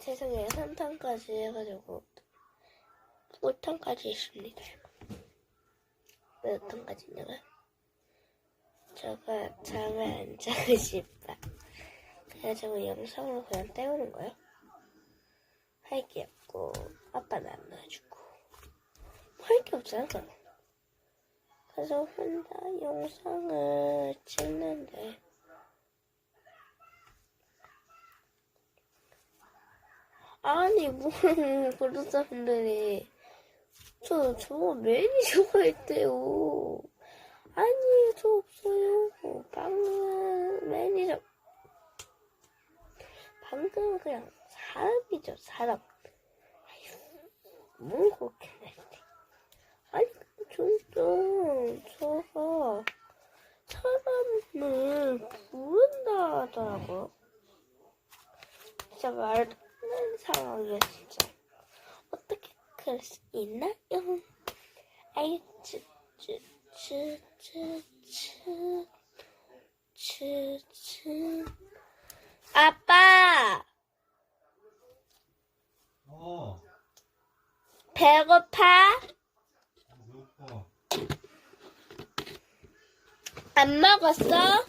세상에 3탄까지 해가지고 5탄까지 있습니다. 몇 탄까지냐고요? 저가 잠을 안 자고 싶다. 그래가지고 영상으로 그냥 때우는 거예요. 할 게 없고 아빠는 안 놔주고 할 게 없잖아. 그래서 혼자 영상을 찍는 아니 뭐 구독자분들이 저 저거 매니저가 있대요. 아니 저 없어요. 방금 매니저 방금 그냥 사람이죠 사람. 뭘 그렇게 냈대. 아니 저좀 저가 사람을 부른다 하더라고요. 진짜 말 상황이야 진짜. 어떻게 그럴 수 있나요? 아이 츠츠츠츠츠츠 아빠 어, 배고파? 배고파. 안 먹었어?